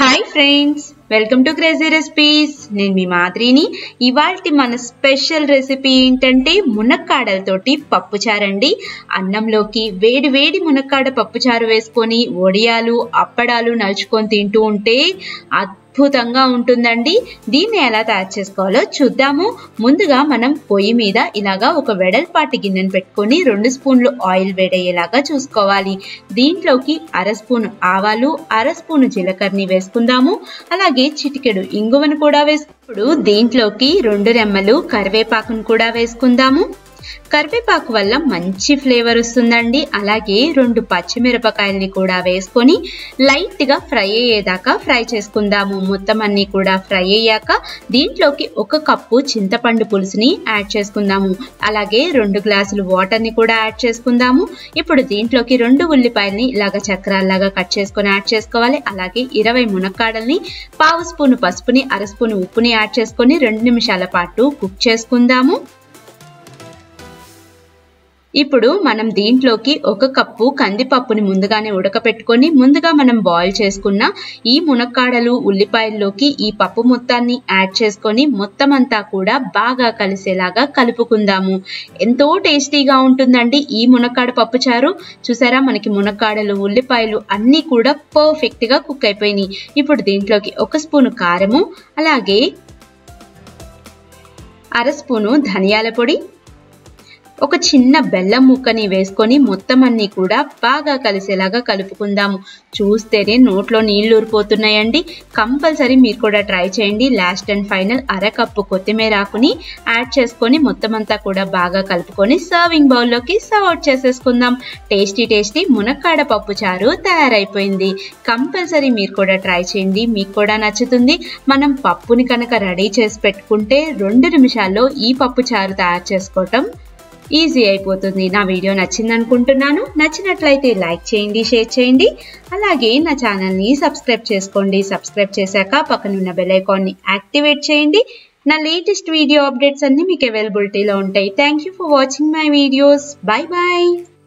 Hi friends welcome to crazy recipes నేను మీ మాదిరిని. ఇవాళ మన స్పెషల్ రెసిపీ ఏంటంటే మునక్కాడలతోటి పప్పుచారండి. అన్నంలోకి వేడి వేడి మునక్కాడ పప్పుచారు వేసుకొని వడియాలు అప్పడాలు నలుచుకొని తింటూ ఉంటే అద్భుతంగా ఉంటుందండి. దీన్ని ఎలా తయారు చేసుకోవాలో చూద్దాము. ముందుగా మనం పొయ్యి మీద ఇలాగా ఒక వెడల్పాటి గిన్నెను పెట్టుకొని రెండు స్పూన్లు ఆయిల్ వేడయ్యేలాగా చూసుకోవాలి. దీంట్లోకి అర స్పూన్ ఆవాలు అర స్పూన్ జీలకర్రని వేసుకుందాము. అలాగే చిటికెడు ఇంగువను కూడా వేసుకుప్పుడు దీంట్లోకి రెండు రెమ్మలు కరివేపాకును కూడా వేసుకుందాము. కరివేపాకు వల్ల మంచి ఫ్లేవర్ వస్తుందండి. అలాగే రెండు పచ్చిమిరపకాయల్ని కూడా వేసుకొని లైట్గా ఫ్రై అయ్యేదాకా ఫ్రై చేసుకుందాము. మొత్తం అన్ని కూడా ఫ్రై అయ్యాక దీంట్లోకి ఒక కప్పు చింతపండు పులుసుని యాడ్ చేసుకుందాము. అలాగే రెండు గ్లాసులు వాటర్ని కూడా యాడ్ చేసుకుందాము. ఇప్పుడు దీంట్లోకి రెండు ఉల్లిపాయల్ని ఇలాగ చక్రాల్లాగా కట్ చేసుకొని యాడ్ చేసుకోవాలి. అలాగే ఇరవై మునక్కాడల్ని పావు స్పూన్ పసుపుని అర స్పూన్ ఉప్పుని యాడ్ చేసుకొని రెండు నిమిషాల పాటు కుక్ చేసుకుందాము. ఇప్పుడు మనం దీంట్లోకి ఒక కప్పు కందిపప్పుని ముందుగానే ఉడకపెట్టుకొని ముందుగా మనం బాయిల్ చేసుకున్న ఈ మునక్కాడలు ఉల్లిపాయల్లోకి ఈ పప్పు మొత్తాన్ని యాడ్ చేసుకొని మొత్తం అంతా కూడా బాగా కలిసేలాగా కలుపుకుందాము. ఎంతో టేస్టీగా ఉంటుందండి ఈ మునక్కాడ పప్పుచారు చూసారా? మనకి మునక్కాడలు ఉల్లిపాయలు అన్నీ కూడా పర్ఫెక్ట్గా కుక్ అయిపోయినాయి. ఇప్పుడు దీంట్లోకి ఒక స్పూను కారము అలాగే అర స్పూను ధనియాల పొడి ఒక చిన్న బెల్లం ముక్కని వేసుకొని మొత్తం అన్ని కూడా బాగా కలిసేలాగా కలుపుకుందాము. చూస్తేనే నోట్లో నీళ్ళు ఊరిపోతున్నాయండి. కంపల్సరీ మీరు కూడా ట్రై చేయండి. లాస్ట్ అండ్ ఫైనల్ అరకప్పు కొత్తిమీర ఆకుని యాడ్ చేసుకొని మొత్తం అంతా కూడా బాగా కలుపుకొని సర్వింగ్ బౌల్లోకి సర్వ్ చేసేసుకుందాం. టేస్టీ టేస్టీ మునక్కాడ పప్పు చారు తయారైపోయింది. కంపల్సరీ మీరు కూడా ట్రై చేయండి. మీకు కూడా నచ్చుతుంది. మనం పప్పుని కనుక రెడీ చేసి పెట్టుకుంటే రెండు నిమిషాల్లో ఈ పప్పు చారు తయారు చేసుకోవటం ఈజీ అయిపోతుంది నా వీడియో నచ్చింది అనుకుంటున్నాను నచ్చినట్లయితే లైక్ చేయండి షేర్ చేయండి. అలాగే నా ఛానల్ని సబ్స్క్రైబ్ చేసుకోండి. సబ్స్క్రైబ్ చేశాక పక్కనున్న బెల్ ఐకాన్ని యాక్టివేట్ చేయండి. నా లేటెస్ట్ వీడియో అప్డేట్స్ అన్ని మీకు అవైలబిలిటీలో ఉంటాయి. Thank you for watching my videos bye bye